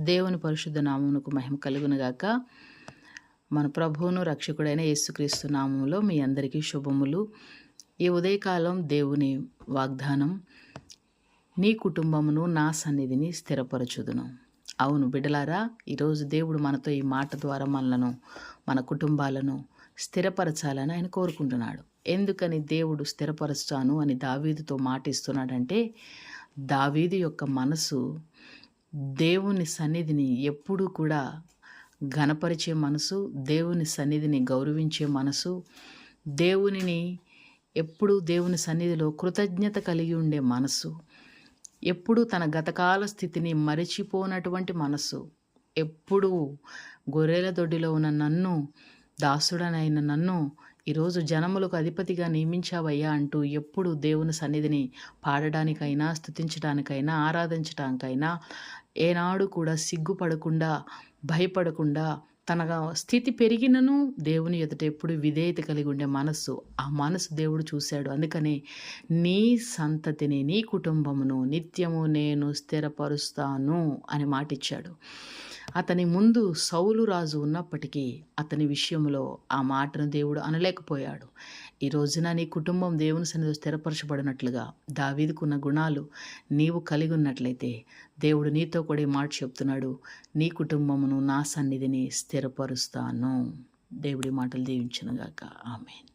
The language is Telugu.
దేవుని పరిశుద్ధ నామమునకు మహిమ కలుగునుగాక మన ప్రభువును రక్షకుడైన యేసుక్రీస్తు నామములో మీ అందరికీ శుభములు. ఈ ఉదయకాలం దేవుని వాగ్దానం నీ కుటుంబమును నా సన్నిధిని స్థిరపరచుదును. అవును బిడలారా ఈరోజు దేవుడు మనతో ఈ మాట ద్వారా మనలను మన కుటుంబాలను స్థిరపరచాలని ఆయన కోరుకుంటున్నాడు. ఎందుకని దేవుడు స్థిరపరుస్తాను అని దావీదుతో మాటిస్తున్నాడంటే దావీదు యొక్క మనసు దేవుని సన్నిధిని ఎప్పుడూ కూడా ఘనపరిచే మనసు దేవుని సన్నిధిని గౌరవించే మనసు దేవునిని ఎప్పుడూ దేవుని సన్నిధిలో కృతజ్ఞత కలిగి ఉండే మనసు ఎప్పుడూ తన గతకాల స్థితిని మరిచిపోనటువంటి మనసు ఎప్పుడూ గొర్రెల దొడ్డిలో ఉన్న నన్ను దాసుడనైన నన్ను ఈరోజు జనములకు అధిపతిగా నియమించావయ్యా అంటూ ఎప్పుడు దేవుని సన్నిధిని పాడడానికైనా స్థుతించడానికైనా ఆరాధించడానికైనా ఏనాడు కూడా సిగ్గుపడకుండా భయపడకుండా తన స్థితి పెరిగినను దేవుని ఎదుట ఎప్పుడు విధేయత కలిగి ఉండే మనస్సు ఆ మనసు దేవుడు చూశాడు. అందుకనే నీ సంతతిని నీ కుటుంబమును నిత్యము నేను స్థిరపరుస్తాను అని మాటిచ్చాడు. అతని ముందు సౌలు రాజు ఉన్నప్పటికీ అతని విషయంలో ఆ మాటను దేవుడు అనలేకపోయాడు. ఈ రోజున నీ కుటుంబం దేవుని సన్నిధిలో స్థిరపరచబడినట్లుగా దావీదుకున్న గుణాలు నీవు కలిగి ఉన్నట్లయితే దేవుడు నీతో కూడా ఈ మాట చెప్తున్నాడు. నీ కుటుంబమును నా సన్నిధిని స్థిరపరుస్తాను. దేవుడి మాటలు దీవించనుగాక. ఆమెన్.